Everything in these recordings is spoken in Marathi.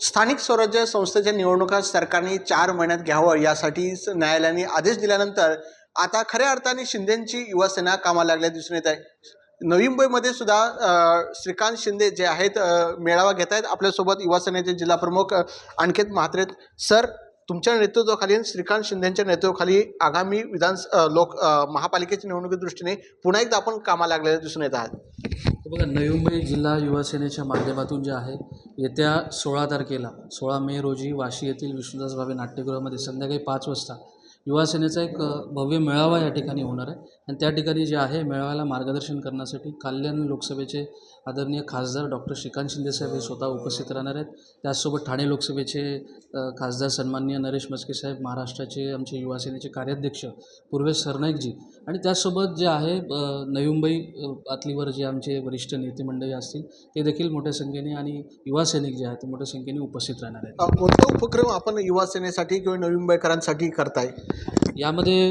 स्थानिक स्वराज्य संस्थेच्या निवडणुका सरकारने चार महिन्यात घ्यावं यासाठी न्यायालयाने आदेश दिल्यानंतर आता खऱ्या अर्थाने शिंदेची युवासेना कामाला लागल्या दिसून येत आहे. नवी मुंबईमध्ये सुद्धा श्रीकांत शिंदे जे आहेत मेळावा घेत आहेत. आपल्यासोबत युवासेनेचे जिल्हा प्रमुख अ, अनिकेत म्हात्रे सर तुमच्या नेतृत्वाखाली श्रीकांत शिंदेच्या नेतृत्वाखाली आगामी विधान लोक महापालिकेच्या निवडणुकी दृष्टीने पुन्हा एकदा आपण कामाला लागलेले दिसून येत आहात. बघा नवी मुंबई जिल्हा युवा सेनेच्या माध्यमातून जे आहे येत्या सोळा तारखेला सोळा मे रोजी वाशी येथील विष्णुदास भावे नाट्यगृहामध्ये संध्याकाळी पाच वाजता युवा सेनेचा एक भव्य मेळावा या ठिकाणी होणार आहे. आणि त्या ठिकाणी जे आहे मेळाव्याला मार्गदर्शन करण्यासाठी कल्याण लोकसभेचे आदरणीय खासदार डॉक्टर श्रीकांत शिंदेसाहेब हे स्वतः उपस्थित राहणार आहेत. त्याचसोबत ठाणे लोकसभेचे खासदार सन्माननीय नरेश मस्के साहेब महाराष्ट्राचे आमचे युवा सेनेचे कार्याध्यक्ष पूर्वेश सरनाईकजी आणि त्याचसोबत जे आहे नवी मुंबई आतलीवर जे आमचे वरिष्ठ नेते मंडळी असतील ते देखील मोठ्या संख्येने आणि युवा सैनिक जे आहेत ते मोठ्या संख्येने उपस्थित राहणार आहेत. कोणता उपक्रम आपण युवा सेनेसाठी किंवा नवी मुंबईकरांसाठी करताय? यामध्ये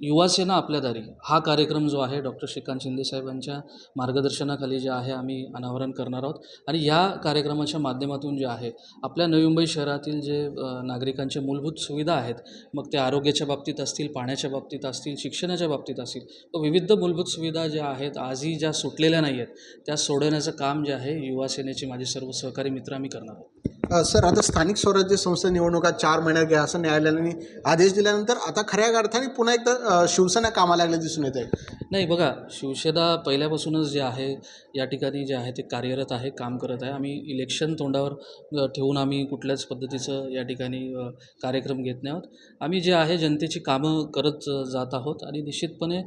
युवासेना आपल्या दारी. हा कार्यक्रम जो आहे डॉक्टर श्रीकांत शिंदे साहेबांच्या मार्गदर्शनाखाली जे आहे आम्ही अनावरण करणार आहोत. आणि या कार्यक्रमाच्या माध्यमातून जे आहे आपल्या नवी मुंबई शहरातील जे नागरिकांचे नागरिकांच्या मूलभूत सुविधा आहेत मग ते आरोग्याच्या बाबतीत असतील पाण्याच्या बाबतीत असतील शिक्षणाच्या बाबतीत असतील व विविध मूलभूत सुविधा ज्या आहेत आजही ज्या सुटलेल्या नाही आहेत त्या सोडवण्याचं काम जे आहे युवासेनेचे माझे सर्व सहकारी मित्र आम्ही करणार आहोत. सर आता स्थानिक स्वराज्य संस्था निवडणुका चार महिन्यात घ्या असं न्यायालयाने आदेश दिल्यानंतर आता खऱ्या अर्थाने पुन्हा एकदा शिवसेना कामाला लागल्या दिसून येत आहे. नाही बघा शिवसेना पहिल्यापासूनच जे आहे या ठिकाणी जे आहे ते कार्यरत आहे काम करत आहे. आम्ही इलेक्शन तोंडावर ठेवून आम्ही कुठल्याच पद्धतीचं या ठिकाणी कार्यक्रम घेत नाही आहोत. आम्ही जे आहे जनतेची कामं करत जात आहोत आणि निश्चितपणे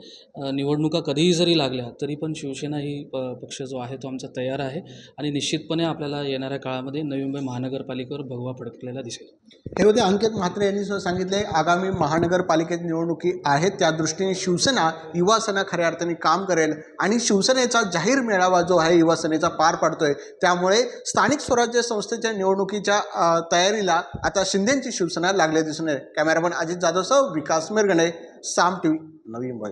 निवडणुका कधीही जरी लागल्या तरी पण शिवसेना ही प पक्ष जो आहे तो आमचा तयार आहे. आणि निश्चितपणे आपल्याला येणाऱ्या काळामध्ये नवी मुंबई महानगरपालिकेवर भगवा फडकलेला दिसेल. हे होते अंकित म्हात्रे यांनी सुद्धा सांगितले आगामी महानगरपालिकेत निवडणुकी आहेत. त्या दृष्टीने शिवसेना युवासेना खऱ्या अर्थाने काम करेल आणि शिवसेनेचा जाहीर मेळावा जो आहे युवासेनेचा पार पाडतोय. त्यामुळे स्थानिक स्वराज्य संस्थेच्या निवडणुकीच्या तयारीला आता शिंदेची शिवसेना लागले दिसून येईल. कॅमेरामन अजित जाधवसह विकास मिरगणे साम टी नवी मुंबई.